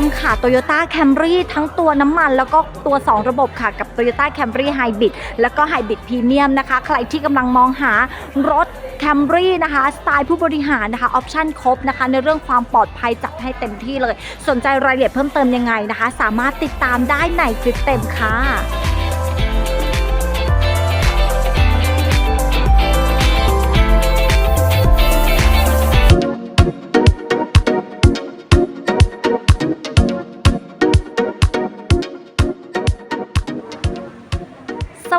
มค่ะ Toyota Camry ทั้งตัวน้ำมัน แล้วก็ตัว 2 ระบบค่ะกับ Toyota Camry Hybrid แล้วก็ Hybrid Premium นะคะ ใครที่กำลังมองหารถ Camry นะคะ สไตล์ผู้บริหารนะคะออปชั่นครบนะคะ ในเรื่องความปลอดภัยจัดให้เต็มที่เลย สนใจรายละเอียดเพิ่มเติมยังไงนะคะ สามารถติดตามได้ในคลิปเต็มค่ะ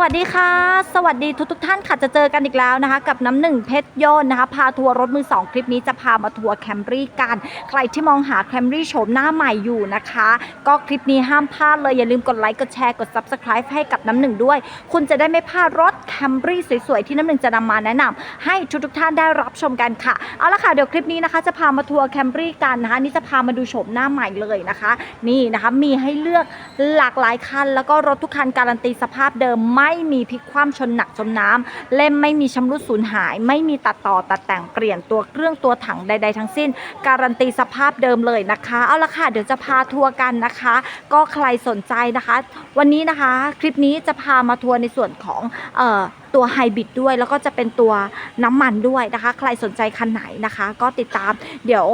สวัสดีค่ะ สวัสดีทุกทุกท่านค่ะจะเจอกันอีกแล้วนะคะ กับน้ำหนึ่งเพชรโยนนะคะ พาทัวร์รถมือ2คลิปนี้จะพามาทัวร์แคมรี่กัน ใครที่มองหาแคมรี่โฉมหน้าใหม่อยู่นะคะ ก็คลิปนี้ห้ามพลาดเลย อย่าลืมกดไลค์กดแชร์กด Subscribe ให้กับน้ำหนึ่งด้วย คุณจะได้ไม่พลาดรถแคมรี่สวยๆ ที่น้ำหนึ่งจะนำมาแนะนำให้ทุกทุกท่านได้รับชมกันค่ะเอาละค่ะเดี๋ยวคลิปนี้นะคะ จะพามาทัวร์แคมรี่กันนะคะนี่จะพามาดูโฉมหน้าใหม่เลยนะคะ นี่นะคะมีให้เลือกหลากหลายคัน แล้วก็รถทุกคันการันตีสภาพเดิมไม่มีพลิกคว่ำชนหนักจมน้ำเล่มไม่มีชำรุดสูญหาย ไม่มีตัดต่อตัดแต่งเปลี่ยนตัวเครื่องตัวถังใด ๆ ทั้งสิ้น การันตีสภาพเดิมเลยนะคะ เอาละค่ะเดี๋ยวจะพาทัวร์กันนะคะ ก็ใครสนใจนะคะ วันนี้นะคะคลิปนี้จะพามาทัวร์ในส่วนของเอ่อตัวไฮบริดด้วย แล้วก็จะเป็นตัวน้ำมันด้วยนะคะ ใครสนใจคันไหนนะคะ ก็ติดตามเดี๋ยว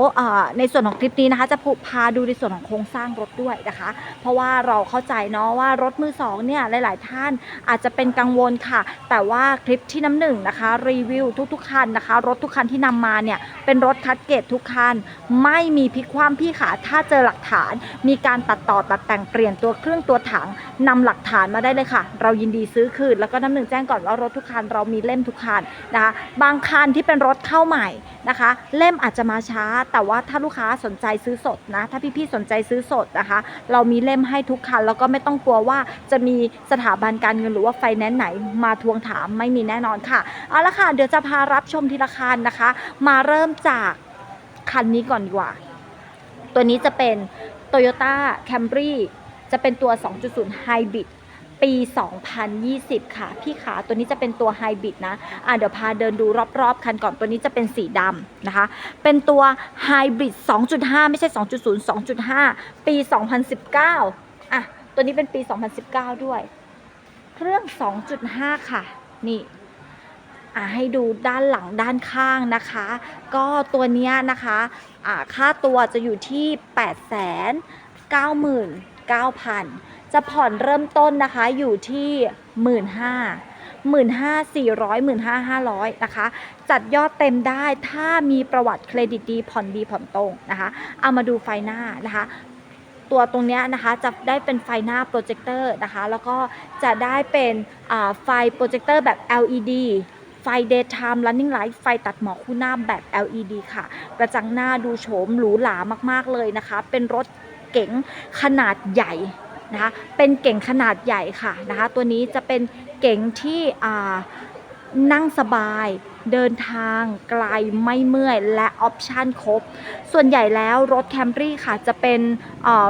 ในส่วนของคลิปนี้นะคะ จะพาดูในส่วนของโครงสร้างรถด้วยนะคะ เพราะว่าเราเข้าใจเนาะว่ารถมือสองเนี่ยหลาย ๆ ท่านอาจจะเป็นกังวลค่ะ แต่ว่าคลิปที่น้ำหนึ่งนะคะรีวิวทุก ๆ คันนะคะ รถทุกคันที่นำมาเนี่ยเป็นรถคัดเกรดทุกคันไม่มีพิกคว่ำพี่ขาถ้าเจอหลักฐาน มีการตัดต่อตัดแต่งเปลี่ยนตัวเครื่องตัวถังนำหลักฐานมาได้เลยค่ะ เรายินดีซื้อคืนแล้วก็น้ำหนึ่งแจ้งก่อนว่ารถทุกคันเรามีเล่มทุกคันนะคะบางคันที่เป็นรถเข้าใหม่นะคะ เล่มอาจจะมาช้า แต่ว่าถ้าลูกค้าสนใจซื้อสดนะถ้าพี่ๆสนใจซื้อสดนะคะ เรามีเล่มให้ทุกคันแล้วก็ไม่ต้องกลัวว่าจะมีสถาบันการเงินหรือว่าไฟแนนซ์ไหนมาทวงถามไม่มีแน่นอนค่ะเอาละค่ะเดี๋ยวจะพารับชมทีละคันนะคะ มาเริ่มจากคันนี้ก่อนดีกว่า ตัวนี้จะเป็น Toyota Camry จะเป็นตัว 2.0 Hybrid ปี 2020 ค่ะ พี่ขาตัวนี้จะเป็นตัว Hybrid นะอะเดี๋ยวพาเดินดูรอบๆ คันก่อนตัวนี้จะเป็นสีดำนะคะ เป็นตัว Hybrid 2.5 ไม่ใช่ 2.0 2.5 ปี 2019 อะ ตัวนี้เป็นปี 2019 ด้วย เครื่อง 2.5 ค่ะ นี่อะให้ดูด้านหลังด้านข้างนะคะ ก็ตัวเนี้ยนะคะอ่าค่าตัวจะอยู่ที่ 8 9 9 0 0 0 จะผ่อนเริ่มต้นนะคะอยู่ที่ 1 5 0 0 0 1 5 4 0 0 1 5 500นะคะ จัดยอดเต็มได้ถ้ามีประวัติเครดิตดีผ่อนดีผ่อนตรงนะคะ เอามาดูไฟหน้านะคะตัวตรงนี้นะคะจะได้เป็นไฟหน้าโปรเจคเตอร์นะคะ แล้วก็จะได้เป็นไฟโปรเจคเตอร์แบบ LED ไฟ daytime running light ไฟตัดหมอกคู่หน้าแบบ LED ค่ะ กระจังหน้าดูโฉมหรูหรามากๆเลยนะคะ เป็นรถเก๋งขนาดใหญ่ นะคะเป็นเก๋งขนาดใหญ่ค่ะนะคะตัวนี้จะเป็นเก๋งที่นั่งสบายเดินทางไกลไม่เมื่อยและออปชันครบ ส่วนใหญ่แล้วรถแคมรี่ค่ะจะเป็น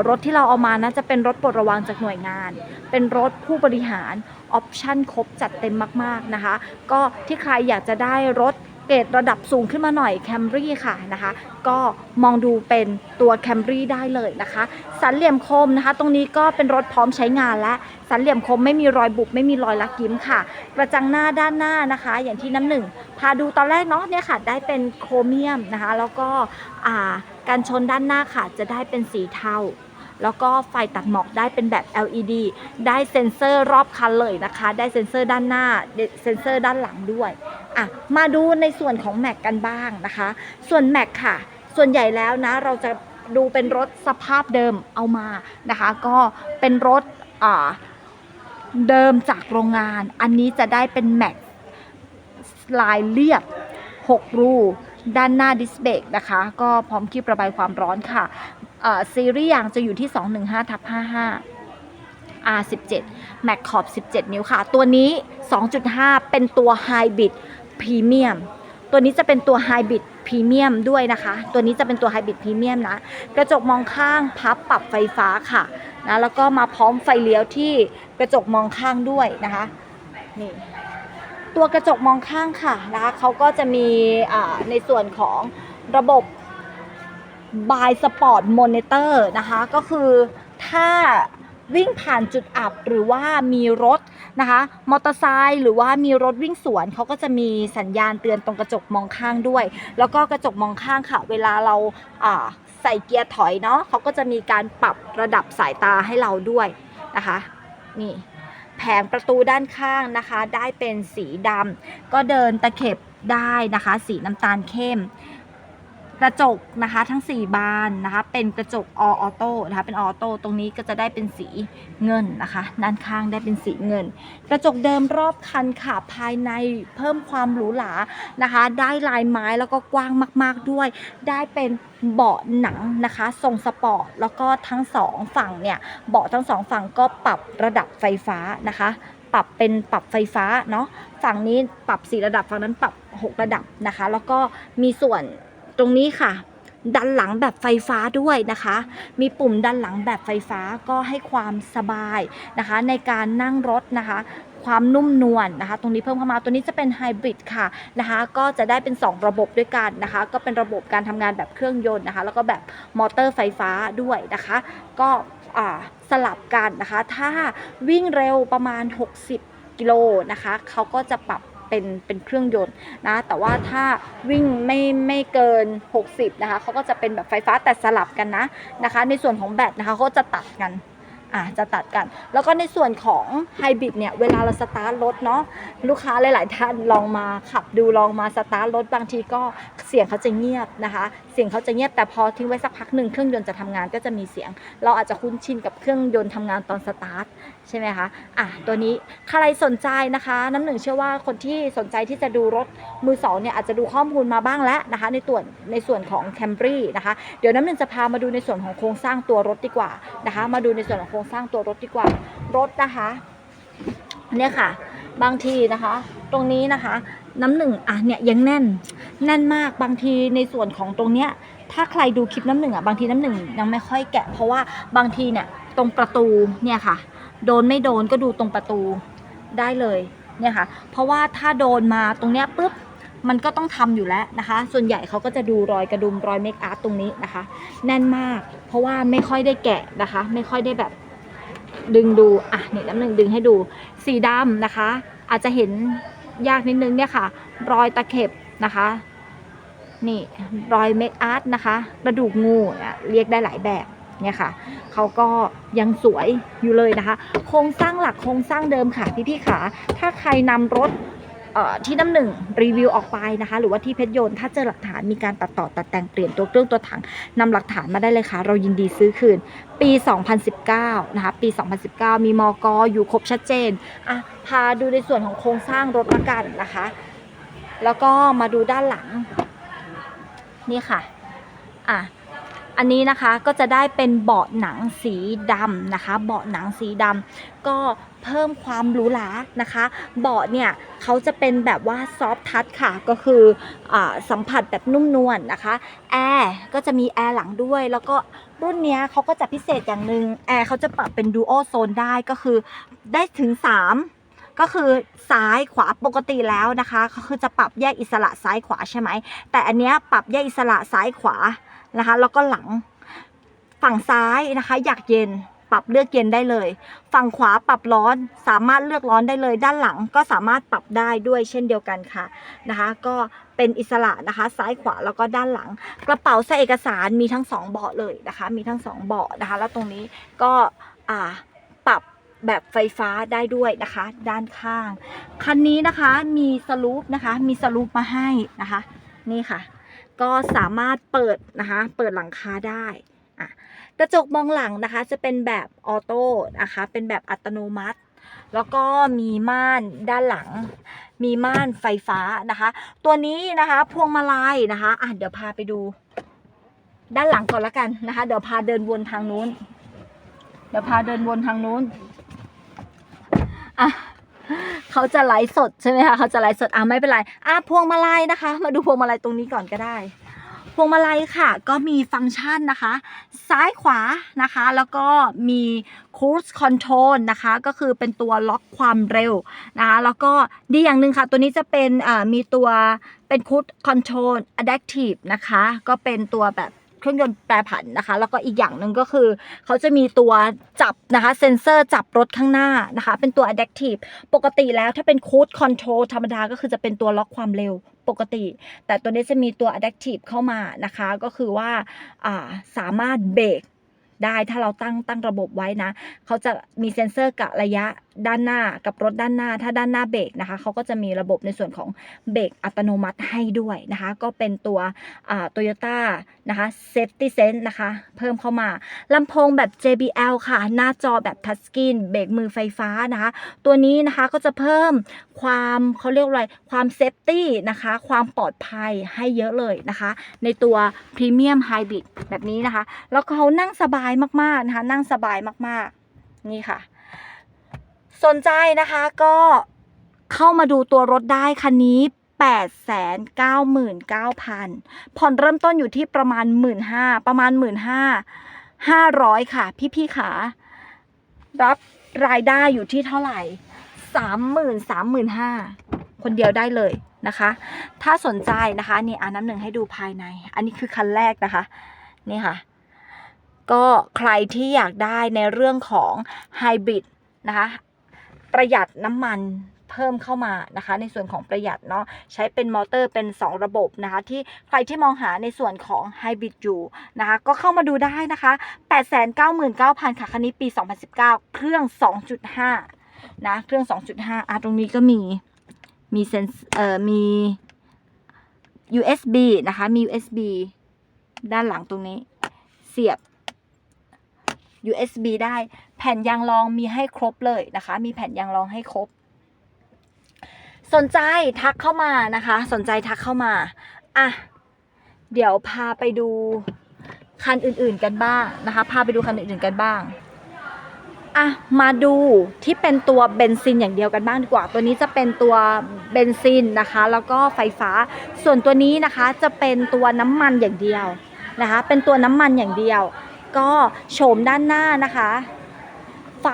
รถที่เราเอามานะจะเป็นรถปลดระวางจากหน่วยงาน เป็นรถผู้บริหารออปชันครบจัดเต็มมากๆนะคะ ก็ที่ใครอยากจะได้รถ เกรดระดับสูงขึ้นมาหน่อยแคมรี่ค่ะนะคะ ก็มองดูเป็นตัวแคมรี่ได้เลยนะคะ สันเหลี่ยมคมนะคะ ตรงนี้ก็เป็นรถพร้อมใช้งานและ สันเหลี่ยมคมไม่มีรอยบุบไม่มีรอยลักยิ้มค่ะ กระจังหน้าด้านหน้านะคะ อย่างที่น้ำหนึ่ง พาดูตอนแรกเนาะเนี่ยค่ะ ได้เป็นโครเมียมนะคะ แล้วก็การชนด้านหน้าค่ะ จะได้เป็นสีเทา แล้วก็ไฟตัดหมอกได้เป็นแบบ LED ได้เซ็นเซอร์รอบคันเลยนะคะ ได้เซ็นเซอร์ด้านหน้า เซ็นเซอร์ด้านหลังด้วยอะมาดูในส่วนของแม็กกันบ้างนะคะ ส่วนแม็กค่ะ ส่วนใหญ่แล้วนะเราจะดูเป็นรถสภาพเดิมเอามานะคะ ก็เป็นรถอ่าเดิมจากโรงงาน อันนี้จะได้เป็นแม็กลายเรียบ 6 รู ด้านหน้าดิสเบรกนะคะ ก็พร้อมคีบระบายความร้อนค่ะ ซีรีส์ยางจะอยู่ที่ 215ทับ55 R17 แม็กขอบ17 นิ้วค่ะ ตัวนี้ 2.5 เป็นตัวไฮบริดพรีเมียมตัวนี้จะเป็นตัวไฮบริดพรีเมียมด้วยนะคะ ตัวนี้จะเป็นตัวไฮบริดพรีเมียมนะ กระจกมองข้างพับปรับไฟฟ้าค่ะนะแล้วก็มาพร้อมไฟเลี้ยวที่กระจกมองข้างด้วยนะคะนี่ตัวกระจกมองข้างค่ะนะคะเขาก็จะมีในส่วนของระบบ by Sport Monitor นะคะก็คือถ้าวิ่งผ่านจุดอับหรือว่ามีรถนะคะมอเตอร์ไซค์หรือว่ามีรถวิ่งสวนเขาก็จะมีสัญญาณเตือนตรงกระจกมองข้างด้วย แล้วก็กระจกมองข้างค่ะ เวลาเราใส่เกียร์ถอยเนาะเขาก็จะมีการปรับระดับสายตาให้เราด้วยนะคะนี่แผงประตูด้านข้างนะคะ ได้เป็นสีดำก็เดินตะเข็บได้นะคะ สีน้ำตาลเข้ม กระจกนะคะทั้ง 4 บานนะคะ เป็นกระจกออโต้นะคะ เป็นออโต้ตรงนี้ก็จะได้เป็นสีเงินนะคะ ด้านข้างได้เป็นสีเงิน กระจกเดิมรอบคันค่ะภายในเพิ่มความหรูหรานะคะ ได้ลายไม้แล้วก็กว้างมาก ๆด้วย ได้เป็นเบาะหนังนะคะทรงสปอร์ตแล้วก็ทั้งสองฝั่งเนี่ยเบาะทั้งสองฝั่งก็ปรับระดับไฟฟ้านะคะปรับเป็นปรับไฟฟ้าเนาะฝั่งนี้ปรับ 4 ระดับฝั่งนั้นปรับ 6 ระดับนะคะ แล้วก็มีส่วน ตรงนี้ค่ะ ดันหลังแบบไฟฟ้าด้วยนะคะ มีปุ่มดันหลังแบบไฟฟ้าก็ให้ความสบายนะคะ ในการนั่งรถนะคะความนุ่มนวลนะคะ ตรงนี้เพิ่มเข้ามาตัวนี้จะเป็นไฮบริดค่ะนะคะ ก็จะได้เป็น 2 ระบบด้วยกันนะคะ ก็เป็นระบบการทำงานแบบเครื่องยนต์นะคะ แล้วก็แบบมอเตอร์ไฟฟ้าด้วยนะคะ ก็สลับกันนะคะ ถ้าวิ่งเร็วประมาณ 60 กิโลนะคะเขาก็จะปรับ เป็นเป็นเครื่องยนต์นะแต่ว่าถ้าวิ่งไม่ไม่เกิน 60 นะคะเขาก็จะเป็นแบบไฟฟ้าแต่สลับกันนะนะคะ ในส่วนของแบตนะคะเขาจะตัดกันอะจะตัดกัน แล้วก็ในส่วนของไฮบริดเนี่ย เวลาเราสตาร์ทรถเนาะลูกค้าหลาย ๆ ท่านลองมาขับดูลองมาสตาร์ทรถบางทีก็เสียงเขาจะเงียบนะคะ เสียงเขาจะเงียบแต่พอทิ้งไว้สักพักหนึ่งเครื่องยนต์จะทำงานก็จะมีเสียง เราอาจจะคุ้นชินกับเครื่องยนต์ทำงานตอนสตาร์ท ใช่ไหมคะอะตัวนี้ใครสนใจนะคะ น้ำหนึ่งเชื่อว่าคนที่สนใจที่จะดูรถมือสองเนี่ยอาจจะดูข้อมูลมาบ้างแล้วนะคะ ในส่วนในส่วนของ Camry นะคะ เดี๋ยวน้ำหนึ่งจะพามาดูในส่วนของโครงสร้างตัวรถดีกว่านะคะ มาดูในส่วนของโครงสร้างตัวรถดีกว่ารถนะคะเนี่ยค่ะบางทีนะคะ ตรงนี้นะคะ น้ำหนึ่งอะเนี่ยยังแน่นแน่นมากบางทีในส่วนของตรงเนี้ยถ้าใครดูคลิปน้ำหนึ่งอะบางทีน้ำหนึ่งยังไม่ค่อยแกะ เพราะว่าบางทีเนี่ยตรงประตูเนี่ยค่ะ โดนไม่โดนก็ดูตรงประตูได้เลยเนี่ยค่ะ เพราะว่าถ้าโดนมาตรงเนี้ยปุ๊บมันก็ต้องทำอยู่แล้วนะคะ ส่วนใหญ่เขาก็จะดูรอยกระดุมรอยเมคอาร์ตรงนี้นะคะ แน่นมาก เพราะว่าไม่ค่อยได้แกะนะคะ ไม่ค่อยได้แบบดึงดูอะนี่น้ำหนึ่งดึงให้ดูสีดำนะคะ อาจจะเห็นยากนิดนึงเนี่ยค่ะ รอยตะเข็บนะคะ นี่รอยเมคอาร์ตนะคะ กระดูกงูเนี่ยเรียกได้หลายแบบ เนี่ยค่ะเขาก็ยังสวยอยู่เลยนะคะ โครงสร้างหลักโครงสร้างเดิมค่ะพี่ๆขาถ้าใครนำรถที่น้ำหนึ่งรีวิวออกไปนะคะ หรือว่าที่เพชรยนถ้าเจอหลักฐานมีการตัดต่อตัดแต่งเปลี่ยนตัวเครื่องตัวถังนำหลักฐานมาได้เลยค่ะ เรายินดีซื้อคืน ปี 2019 นะคะ ปี 2019 มีมอกอยู่ครบชัดเจนอะพาดูในส่วนของโครงสร้างรถละกันนะคะ แล้วก็มาดูด้านหลัง นี่ค่ะอะ อันนี้นะคะก็จะได้เป็นเบาะหนังสีดำนะคะ เบาะหนังสีดำก็เพิ่มความหรูหรานะคะ เบาะเนี่ยเขาจะเป็นแบบว่าซอฟทัชค่ะก็คืออสัมผัสแบบนุ่มนวลนะคะแอร์ก็จะมีแอร์หลังด้วย แล้วก็รุ่นเนี้ยเขาก็จะพิเศษอย่างหนึ่งแอร์เขาจะปรับเป็นดูโอโซนได้ก็คือได้ถึง 3ก็คือซ้ายขวาปกติแล้วนะคะก็คือจะปรับแยกอิสระซ้ายขวาใช่ไหมแต่อันเนี้ยปรับแยกอิสระซ้ายขวา นะคะ แล้วก็หลังฝั่งซ้ายนะคะ อยากเย็นปรับเลือกเย็นได้เลย ฝั่งขวาปรับร้อนสามารถเลือกร้อนได้เลย ด้านหลังก็สามารถปรับได้ด้วยเช่นเดียวกันค่ะนะคะ ก็เป็นอิสระนะคะ ซ้ายขวาแล้วก็ด้านหลัง กระเป๋าใส่เอกสารมีทั้งสองเบาะเลยนะคะ มีทั้งสองเบาะนะคะ แล้วตรงนี้ก็อ่าปรับแบบไฟฟ้าได้ด้วยนะคะ ด้านข้าง คันนี้นะคะมีสลูปนะคะ มีสลูปมาให้นะคะ นี่ค่ะ ก็สามารถเปิดนะคะเปิดหลังคาได้อะกระจกมองหลังนะคะจะเป็นแบบออโต้นะคะเป็นแบบอัตโนมัติ แล้วก็มีม่านด้านหลัง มีม่านไฟฟ้านะคะ ตัวนี้นะคะพวงมาลัยนะคะอะเดี๋ยวพาไปดู ด้านหลังก่อนละกันนะคะ เดี๋ยวพาเดินวนทางนู้น เดี๋ยวพาเดินวนทางนู้นอะ เขาจะไลฟ์สดใช่ไหมคะเขาจะไลฟ์สดอะไม่เป็นไรอะพวงมาลัยนะคะ มาดูพวงมาลัยตรงนี้ก่อนก็ได้ พวงมาลัยค่ะ ก็มีฟังก์ชันนะคะ ซ้ายขวานะคะ แล้วก็มี cruise control นะคะ ก็คือเป็นตัวล็อกความเร็วนะคะแล้วก็ดีอย่างหนึ่งค่ะ ตัวนี้จะเป็นอ่ามีตัวเป็น cruise control adaptive นะคะ ก็เป็นตัวแบบ เครื่องยนต์แปรผันนะคะ แล้วก็อีกอย่างหนึ่งก็คือ เขาจะมีตัวจับนะคะเซ็นเซอร์จับรถข้างหน้านะคะ เป็นตัว adaptive ปกติแล้วถ้าเป็น cruise control ธรรมดาก็คือจะเป็นตัวล็อกความเร็วปกติ แต่ตัวนี้จะมีตัว adaptive เข้ามานะคะ ก็คือว่าอ่าสามารถเบรก ได้ถ้าเราตั้งตั้งระบบไว้นะ เขาจะมีเซ็นเซอร์กะระยะด้านหน้ากับรถด้านหน้า ถ้าด้านหน้าเบรกนะคะเขาก็จะมีระบบในส่วนของเบรกอัตโนมัติให้ด้วยนะคะ ก็เป็นตัวโตโยต้านะคะ Safety Sense นะคะ เพิ่มเข้ามาลำโพงแบบ JBL ค่ะ หน้าจอแบบทัชสกรีนเบรกมือไฟฟ้านะคะ ตัวนี้นะคะก็จะเพิ่มความเขาเรียกอะไรความเซฟตี้นะคะ ความปลอดภัยให้เยอะเลยนะคะ ในตัวพรีเมียมไฮบริดแบบนี้นะคะ แล้วเขานั่งสบายมากๆนะคะ นั่งสบายมากๆ นี่ค่ะ สนใจนะคะก็เข้ามาดูตัวรถได้คันนี้8 9 9 9 0 0 ผ่อนเริ่มต้นอยู่ที่ประมาณ 1 5ื่นประมาณ 1 5ื่นห้าร้อยค่ะ พี่ๆขารับรายได้อยู่ที่เท่าไหร่สามหมื่นสามหมื่นห้าคนเดียวได้เลยนะคะ ถ้าสนใจนะคะ นี่อ่าน้ำหนึ่งให้ดูภายใน อันนี้คือคันแรกนะคะ นี่ค่ะ ก็ใครที่อยากได้ในเรื่องของไฮบริดนะคะประหยัดน้ำมันเพิ่มเข้ามานะคะ ในส่วนของประหยัดเนาะใช้เป็นมอเตอร์เป็น 2 ระบบนะคะ ที่ใครที่มองหาในส่วนของไฮบริดอยู่นะคะ ก็เข้ามาดูได้นะคะ 899,000 ค่ะคันนี้ปี 2019 เครื่อง 2.5 นะเครื่อง 2.5 อะตรงนี้ก็มีมีเซนเอ่อมี USB นะคะ มี USB ด้านหลังตรงนี้ เสียบ USB ได้ แผ่นยางรองมีให้ครบเลยนะคะ มีแผ่นยางรองให้ครบ สนใจทักเข้ามานะคะ สนใจทักเข้ามา อะ เดี๋ยวพาไปดูคันอื่นๆกันบ้างนะคะ พาไปดูคันอื่นๆกันบ้างอะมาดูที่เป็นตัวเบนซินอย่างเดียวกันบ้างดีกว่า ตัวนี้จะเป็นตัวเบนซินนะคะ แล้วก็ไฟฟ้า ส่วนตัวนี้นะคะจะเป็นตัวน้ำมันอย่างเดียวนะคะ เป็นตัวน้ำมันอย่างเดียว ก็โฉมด้านหน้านะคะ ไฟ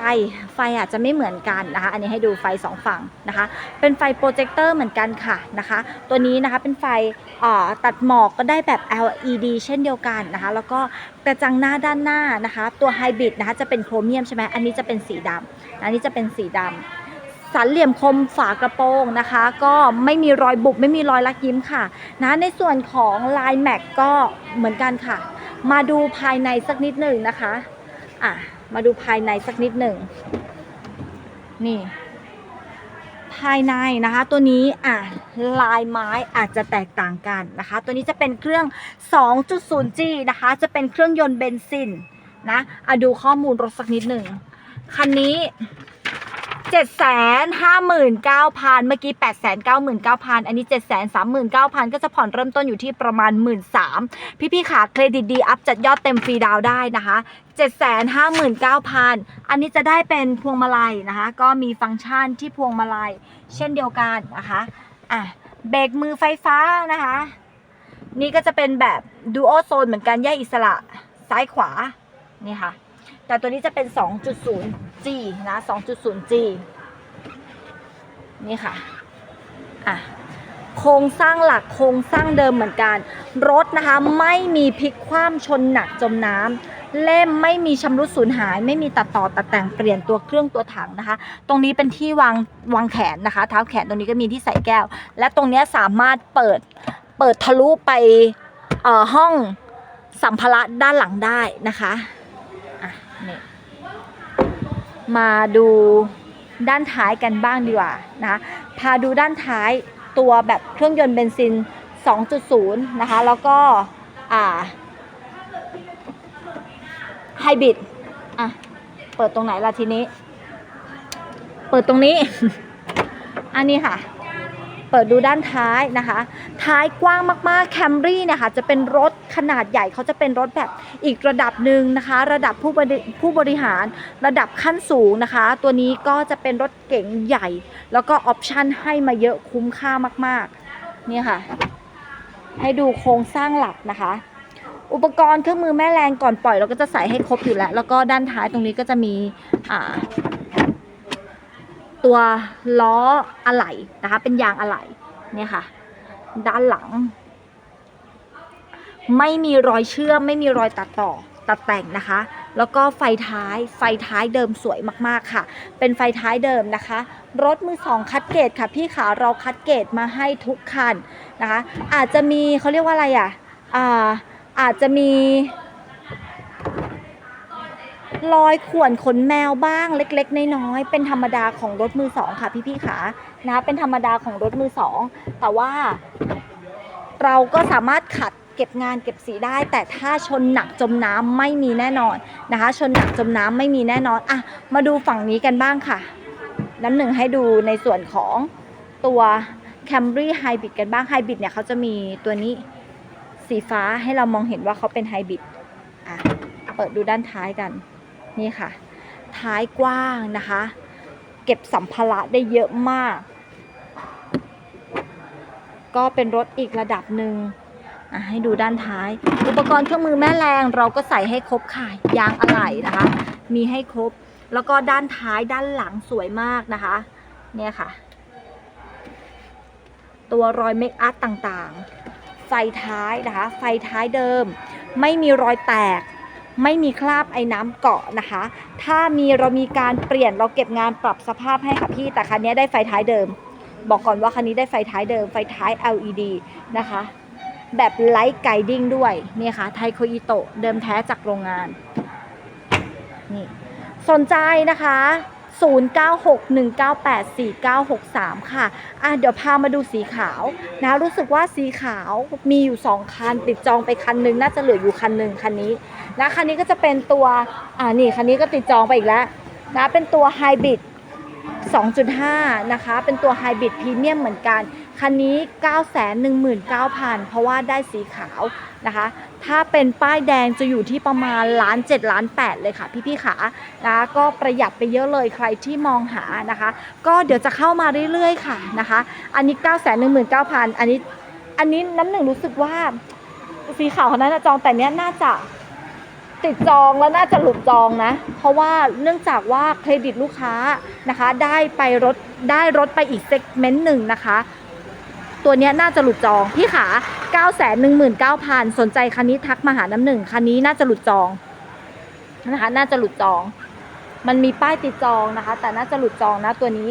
ไฟอาจจะไม่เหมือนกันนะคะ อันนี้ให้ดูไฟสองฝั่งนะคะ เป็นไฟโปรเจคเตอร์เหมือนกันค่ะนะคะ ตัวนี้นะคะเป็นไฟตัดหมอกก็ได้แบบ LED เช่นเดียวกันนะคะ แล้วก็กระจังหน้าด้านหน้านะคะ ตัวไฮบริดนะคะจะเป็นโครเมียมใช่ไหมอันนี้จะเป็นสีดำอันนี้จะเป็นสีดำสันเหลี่ยมคมฝากระโปรงนะคะ ก็ไม่มีรอยบุบไม่มีรอยลักยิ้มค่ะนะในส่วนของลายแม็กก็เหมือนกันค่ะ มาดูภายในสักนิดหนึ่งนะคะ อะ มาดูภายในสักนิดหนึ่ง นี่ ภายในนะคะ ตัวนี้อะลายไม้อาจจะแตกต่างกันนะคะ ตัวนี้จะเป็นเครื่อง 2.0G นะคะ จะเป็นเครื่องยนต์เบนซินนะอะดูข้อมูลรถสักนิดหนึ่ง คันนี้ 759,000 เมื่อกี้ 899,000 อันนี้ 739,000 ก็จะผ่อนเริ่มต้นอยู่ที่ประมาณ 13,000พี่ๆขาเครดิตดี อัพจัดยอดเต็มฟรีดาวได้นะคะ759,000 อันนี้จะได้เป็นพวงมาลัยนะคะ ก็มีฟังก์ชันที่พวงมาลัย เช่นเดียวกันนะคะอะเบรกมือไฟฟ้านะคะ นี่ก็จะเป็นแบบดูโอโซนเหมือนกันแยกอิสระซ้ายขวา นี่ค่ะ แต่ตัวนี้จะเป็น 2.0G นะ 2.0G นี่ค่ะ อะ โครงสร้างหลักโครงสร้างเดิมเหมือนกัน รถนะคะ ไม่มีพลิกคว่ำชนหนักจมน้ำเล่มไม่มีชำรุดสูญหาย ไม่มีตัดต่อตัดแต่งเปลี่ยนตัวเครื่องตัวถังนะคะ ตรงนี้เป็นที่วางวางแขนนะคะ เท้าแขนตรงนี้ก็มีที่ใส่แก้ว และตรงนี้สามารถเปิดเปิดทะลุไปเอ่อห้องสัมภาระด้านหลังได้นะคะ มาดูด้านท้ายกันบ้างดีกว่านะพาดูด้านท้ายตัวแบบเครื่องยนต์เบนซิน 2.0 นะคะ แล้วก็ไฮบริดอะ เปิดตรงไหนล่ะทีนี้ เปิดตรงนี้ อันนี้ค่ะ เปิดดูด้านท้ายนะคะ ท้ายกว้างมากๆแคมรี่เนี่ยค่ะจะเป็นรถขนาดใหญ่เขาจะเป็นรถแบบอีกระดับหนึ่งนะคะ ระดับผู้บริผู้บริหารระดับขั้นสูงนะคะ ตัวนี้ก็จะเป็นรถเก๋งใหญ่ แล้วก็ออปชันให้มาเยอะคุ้มค่ามากๆนี่ค่ะ ให้ดูโครงสร้างหลักนะคะ อุปกรณ์เครื่องมือแม่แรงก่อนปล่อยเราก็จะใส่ให้ครบอยู่แล้ว แล้วก็ด้านท้ายตรงนี้ก็จะมีอ่า ตัวล้ออะไหล่นะคะ เป็นยางอะไหล่เนี่ยค่ะ ด้านหลัง ไม่มีรอยเชื่อม ไม่มีรอยตัดต่อตัดแต่งนะคะ แล้วก็ไฟท้ายไฟท้ายเดิมสวยมากๆค่ะ เป็นไฟท้ายเดิมนะคะ รถมือสองคัดเกรดค่ะ พี่ขาเราคัดเกรดมาให้ทุกคันนะคะ อาจจะมีเขาเรียกว่าอะไรอะอ่าอาจจะมี รอยข่วนขนแมวบ้างเล็กๆ น้อยๆ เป็นธรรมดาของรถมือสองค่ะพี่ๆขานะคะเป็นธรรมดาของรถมือสองแต่ว่าเราก็สามารถขัดเก็บงานเก็บสีได้ แต่ถ้าชนหนักจมน้ำไม่มีแน่นอนนะคะ ชนหนักจมน้ำไม่มีแน่นอนอะมาดูฝั่งนี้กันบ้างค่ะ น้ำหนึ่งให้ดูในส่วนของตัว Camry Hybrid กันบ้าง Hybrid เนี่ยเขาจะมีตัวนี้สีฟ้าให้เรามองเห็นว่าเขาเป็น Hybrid อะ เปิดดูด้านท้ายกัน นี่ค่ะ ท้ายกว้างนะคะ เก็บสัมภาระได้เยอะมาก ก็เป็นรถอีกระดับหนึ่งให้ดูด้านท้าย อุปกรณ์เครื่องมือแม่แรงเราก็ใส่ให้ครบค่ะ ยางอะไหล่นะคะ มีให้ครบ แล้วก็ด้านท้ายด้านหลังสวยมากนะคะ เนี่ยค่ะ ตัวรอยเมคอัพต่างๆ ไฟท้ายนะคะ ไฟท้ายเดิม ไม่มีรอยแตก ไม่มีคราบไอ้น้ำเกาะนะคะ ถ้ามีเรามีการเปลี่ยนเราเก็บงานปรับสภาพให้ค่ะพี่แต่คันนี้ได้ไฟท้ายเดิม บอกก่อนว่าคันนี้ได้ไฟท้ายเดิมไฟท้าย LED นะคะ แบบไลท์ไกดิ้งด้วยนี่ค่ะไทโคอิโตะเดิมแท้จากโรงงานนี่สนใจนะคะ 0961984963 ค่ะ อะเดี๋ยวพามาดูสีขาวนะรู้สึกว่าสีขาวมีอยู่ 2 คัน ติดจองไปคันนึง น่าจะเหลืออยู่คันหนึ่งคันนี้นะคันนี้ก็จะเป็นตัว อ่านี่คันนี้ก็ติดจองไปอีกแล้วนะเป็นตัวไฮบริด2.5 นะคะ เป็นตัวไฮบริดพรีเมียมเหมือนกัน คันนี้ 919,000 เพราะว่าได้สีขาวนะคะ ถ้าเป็นป้ายแดงจะอยู่ที่ประมาณล้าน7ล้าน8เลยค่ะพี่ๆขานะก็ประหยัดไปเยอะเลยใครที่มองหานะคะ ก็เดี๋ยวจะเข้ามาเรื่อยๆค่ะนะคะ อันนี้ 919,000 อันนี้อันนี้น้ำหนึ่งรู้สึกว่าสีขาวคนนั้นนะจองแต่เนี้ยน่าจะติดจองแล้วน่าจะหลุดจองนะ เพราะว่าเนื่องจากว่าเครดิตลูกค้านะคะ ได้ไปรถได้รถไปอีกเซกเมนต์หนึ่งนะคะ ตัวนี้น่าจะหลุดจอง พี่ขา 9 1 9 0 0 0 สนใจคันนี้ทักมาหาน้ำหนึ่งคันนี้น่าจะหลุดจองนะคะ น่าจะหลุดจอง มันมีป้ายติดจองนะคะ แต่น่าจะหลุดจองนะตัวนี้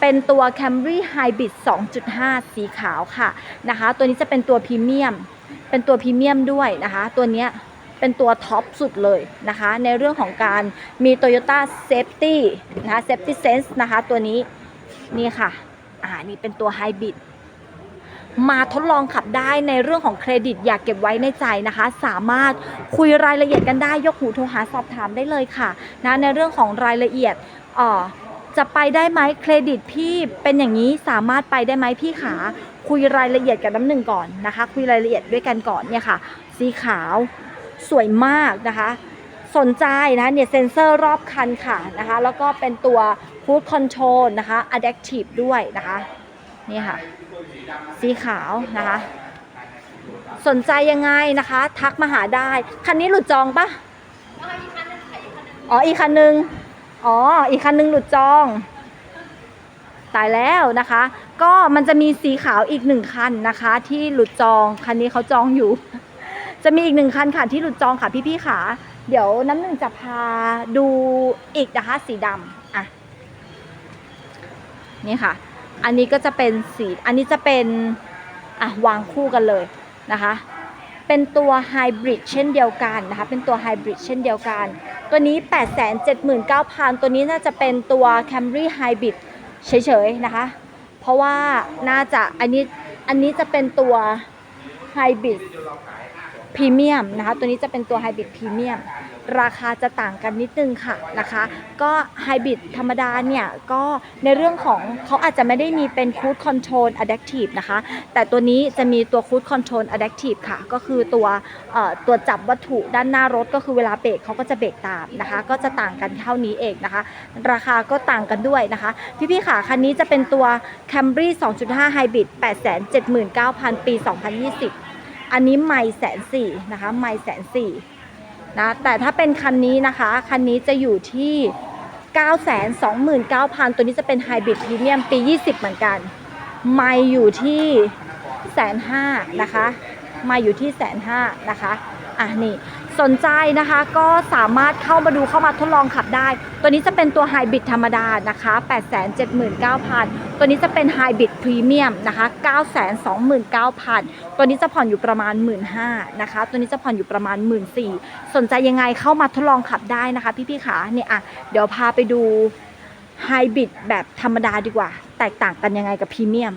เป็นตัว Camry Hybrid 2.5 สีขาวค่ะนะคะ ตัวนี้จะเป็นตัวพรีเมียม เป็นตัวพรีเมียมด้วยนะคะ ตัวเนี้ยเป็นตัวท็อปสุดเลยนะคะ ในเรื่องของการมี Toyota Safety นะคะ Safety Sense นะคะ ตัวนี้นี่ค่ะ อ่านี่เป็นตัวไฮบริดมาทดลองขับได้ในเรื่องของเครดิตอยากเก็บไว้ในใจนะคะ สามารถคุยรายละเอียดกันได้ยกหูโทรหาสอบถามได้เลยค่ะนะในเรื่องของรายละเอียดอ่อจะไปได้ไหมเครดิตพี่เป็นอย่างนี้สามารถไปได้ไหมพี่ขาคุยรายละเอียดกับน้ำหนึ่งก่อนนะคะ คุยรายละเอียดด้วยกันก่อนเนี่ยค่ะ สีขาวสวยมากนะคะ สนใจนะเนี่ยเซ็นเซอร์รอบคันค่ะนะคะแล้วก็เป็นตัว Cruise Control นะคะ Adaptive ด้วยนะคะนี่ค่ะ สีขาวนะคะ สนใจยังไงนะคะ ทักมาหาได้ คันนี้หลุดจองปะอ๋ออีกคันนึงอ๋ออีกคันนึงหลุดจองตายแล้วนะคะ ก็มันจะมีสีขาวอีกหนึ่งคันนะคะ ที่หลุดจองคันนี้เขาจองอยู่ จะมีอีกหนึ่งคันค่ะที่หลุดจองค่ะพี่ๆค่ะ เดี๋ยวน้ำหนึ่งจะพาดูอีกนะคะสีดำอะนี่ค่ะ อันนี้ก็จะเป็นสีอันนี้จะเป็นอะวางคู่กันเลยนะคะ เป็นตัวไฮบริดเช่นเดียวกันนะคะเป็นตัวไฮบริดเช่นเดียวกัน ตัวนี้ 879,000 ตัวนี้น่าจะเป็นตัว Camry Hybrid เฉยๆนะคะ เพราะว่าน่าจะอันนี้อันนี้จะเป็นตัวไฮบริด พรีเมียมนะคะ ตัวนี้จะเป็นตัวไฮบริดพรีเมียมราคาจะต่างกันนิดนึงค่ะนะคะ ก็ไฮบริดธรรมดาเนี่ยก็ในเรื่องของเขาอาจจะไม่ได้มีเป็น Cruise Control Adaptive นะคะ แต่ตัวนี้จะมีตัว Cruise Control Adaptive ค่ะ ก็คือตัวตัวจับวัตถุด้านหน้ารถก็คือเวลาเบรกเขาก็จะเบรกตามนะคะ ก็จะต่างกันเท่านี้เองนะคะ ราคาก็ต่างกันด้วยนะคะ พี่ๆค่ะคันนี้จะเป็นตัว Camry 2.5 Hybrid 879,000 ปี 2020 อันนี้ไม่แสนสี่นะคะไม่แสนสี่นะแต่ถ้าเป็นคันนี้นะคะคันนี้จะอยู่ที่ 929,000 ตัวนี้จะเป็นไฮบริดพรีเมียมปี 20 เหมือนกัน ไม่อยู่ที่แสนห้านะคะ มาอยู่ที่แสนห้านะคะ อะนี่ สนใจนะคะก็สามารถเข้ามาดูเข้ามาทดลองขับได้ ตัวนี้จะเป็นตัวไฮบริดธรรมดานะคะ879,000 ตัวนี้จะเป็นไฮบริดพรีเมียมนะคะ929,000 ตัวนี้จะผ่อนอยู่ประมาณ 15,000นะคะ ตัวนี้จะผ่อนอยู่ประมาณ 14,000สนใจยังไงเข้ามาทดลองขับได้นะคะ พี่ๆขาเนี่ยอะเดี๋ยวพาไปดูไฮบริดแบบธรรมดาดีกว่า แตกต่างกันยังไงกับพรีเมียม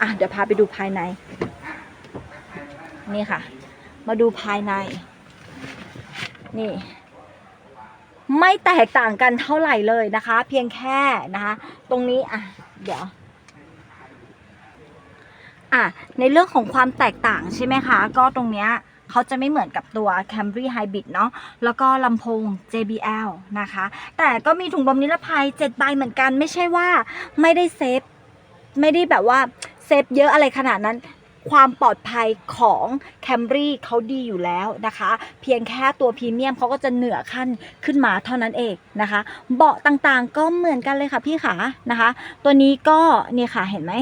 อะเดี๋ยวพาไปดูภายใน นี่ค่ะ มาดูภายใน นี่ ไม่แตกต่างกันเท่าไหร่เลยนะคะ เพียงแค่นะคะ ตรงนี้อะ เดี๋ยวอะในเรื่องของความแตกต่างใช่ไหมคะ ก็ตรงเนี้ยเขาจะไม่เหมือนกับตัว Camry Hybrid เนาะแล้วก็ลำโพง JBL นะคะ แต่ก็มีถุงลมนิรภัย7ใบเหมือนกัน ไม่ใช่ว่าไม่ได้เซฟ ไม่ได้แบบว่าเซฟเยอะอะไรขนาดนั้น ความปลอดภัยของ Camry เขาดีอยู่แล้วนะคะ เพียงแค่ตัวพรีเมียมเขาก็จะเหนือขั้นขึ้นมาเท่านั้นเองนะคะ เบาะต่างๆก็เหมือนกันเลยค่ะพี่ขานะคะ ตัวนี้ก็เนี่ยค่ะเห็นไหม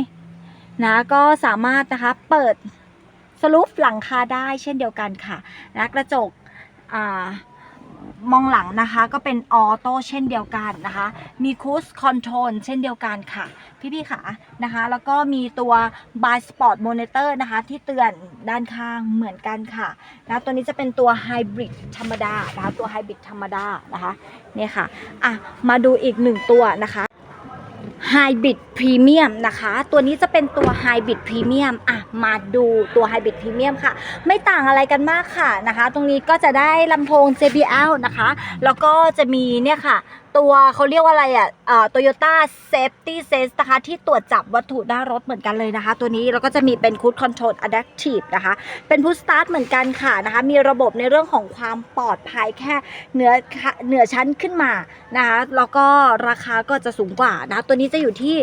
นะก็สามารถนะคะเปิดสลูปหลังคาได้เช่นเดียวกันค่ะนะกระจกอ่า มองหลังนะคะก็เป็นออโต้เช่นเดียวกันนะคะ มีคูสคอนโทรลเช่นเดียวกันค่ะ พี่ๆค่ะนะคะ แล้วก็มีตัวบายสปอร์ตมอนิเตอร์นะคะ ที่เตือนด้านข้างเหมือนกันค่ะนะตัวนี้จะเป็นตัวไฮบริดธรรมดานะคะตัวไฮบริดธรรมดานะคะเนี่ยค่ะอะมาดูอีกหนึ่งตัวนะคะ Hybrid Premium นะคะ ตัวนี้จะเป็นตัว Hybrid Premium อะมาดูตัว Hybrid Premium ค่ะ ไม่ต่างอะไรกันมากค่ะนะคะ ตรงนี้ก็จะได้ลำโพง JBL นะคะ แล้วก็จะมีเนี่ยค่ะ ตัวเขาเรียกว่าอะไรอะโตโยต้าเซฟตี้เซสนะคะ ที่ตรวจจับวัตถุหน้ารถเหมือนกันเลยนะคะ ตัวนี้แล้วก็จะมีเป็นคูดคอนโทรลอะแดั t ทีฟนะคะ เป็นพุ s สตาร์ทเหมือนกันค่ะนะคะ มีระบบในเรื่องของความปลอดภัยแค่เหนือเหนือชั้นขึ้นมานะคะ แล้วก็ราคาก็จะสูงกว่านะตัวนี้จะอยู่ที่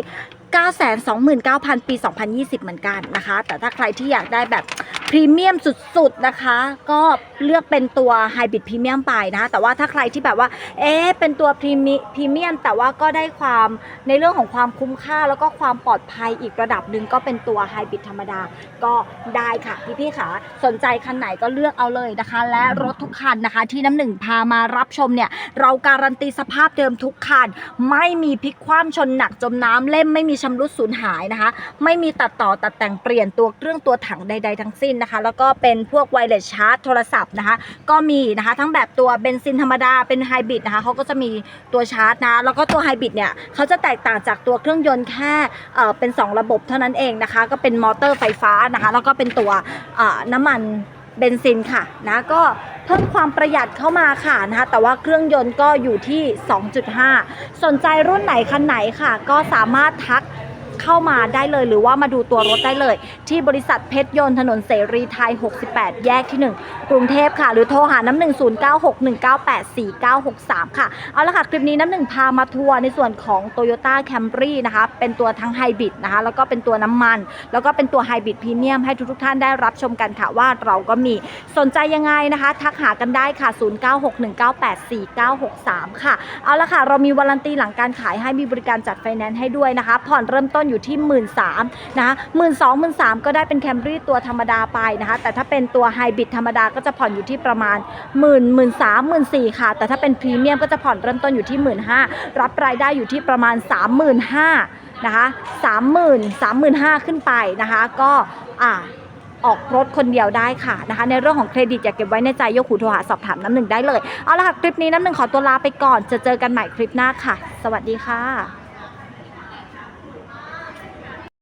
929,000 ปี 2020 เหมือนกันนะคะ แต่ถ้าใครที่อยากได้แบบพรีเมียมสุดๆนะคะ ก็เลือกเป็นตัวไฮบริดพรีเมียมไปนะะแต่ว่าถ้าใครที่แบบว่า เอ๊ะเป็นตัวพรีมีพรีเมียม แต่ว่าก็ได้ความในเรื่องของความคุ้มค่า แล้วก็ความปลอดภัยอีกระดับหนึ่งก็เป็นตัวไฮบริดธรรมดาก็ได้ค่ะพี่ๆค่ะสนใจคันไหนก็เลือกเอาเลยนะคะ และรถทุกคันนะคะ ที่น้ำหนึ่งพามารับชมเนี่ยเราการันตีสภาพเดิมทุกคัน ไม่มีพลิกคว่ำชนหนักจมน้ำเล่มไม่มีชำรุดสูญหายนะคะ ไม่มีตัดต่อตัดแต่งเปลี่ยนตัวเครื่องตัวถังใด ๆ ทั้งสิ้นนะคะ แล้วก็เป็นพวกไวเลสชาร์จโทรศัพท์นะคะ ก็มีนะคะทั้งแบบตัวเบนซินธรรมดาเป็นไฮบริดนะคะเขาก็จะมีตัวชาร์จนะแล้วก็ตัวไฮบริดเนี่ยเขาจะแตกต่างจากตัวเครื่องยนต์แค่เป็น 2 ระบบเท่านั้นเองนะคะ ก็เป็นมอเตอร์ไฟฟ้านะคะ แล้วก็เป็นตัวน้ำมัน เบนซินค่ะนะก็เพิ่มความประหยัดเข้ามาค่ะนะคะแต่ว่าเครื่องยนต์ก็อยู่ที่ 2.5 สนใจรุ่นไหนคันไหนค่ะ ก็สามารถทัก เข้ามาได้เลย หรือว่ามาดูตัวรถได้เลย ที่บริษัทเพชรยนต์ถนนเสรีไทย 68 แยกที่ 1 กรุงเทพค่ะ หรือโทรหาน้ำหนึ่ง0961984963ค่ะ เอาละค่ะ คลิปนี้น้ำหนึ่งพามาทัวร์ในส่วนของ Toyota Camry นะคะ เป็นตัวทั้งไฮบริดนะคะ แล้วก็เป็นตัวน้ำมัน แล้วก็เป็นตัวไฮบริดพรีเมียมให้ทุกๆท่านได้รับชมกันค่ะว่าเราก็มีสนใจยังไงนะคะ ทักหากันได้ค่ะ 0961984963 ค่ะ เอาละค่ะ เรามีวารันตีหลังการขายให้มีบริการจัดไฟแนนซ์ให้ด้วยนะคะ ผ่อนเริ่มต้นอยู่ที่ 1 3ื่นนะคะหมื่นสองหมื่นสามก็ได้เป็นแคมรี่ตัวธรรมดาไปนะคะ แต่ถ้าเป็นตัวไฮบริดธรรมดาก็จะผ่อนอยู่ที่ประมาณ1 0 0 0 0 1 3 0 0 0 0 4 0ค่ะ แต่ถ้าเป็นพรีเมียมก็จะผ่อนเริ่มต้นอยู่ที่1 5ื่นรับรายได้อยู่ที่ประมาณ35,000นะคะ30,000 35,000ขึ้นไปนะคะ ก็อ่าออกรถคนเดียวได้ค่ะนะคะ ในเรื่องของเครดิตอย่าเก็บไว้ในใจยกหูโทรหาสอบถามน้ำหนึ่งได้เลย เอาละค่ะ คลิปนี้น้ำหนึ่งขอตัวลาไปก่อนจะเจอกันใหม่คลิปหน้าค่ะ สวัสดีค่ะ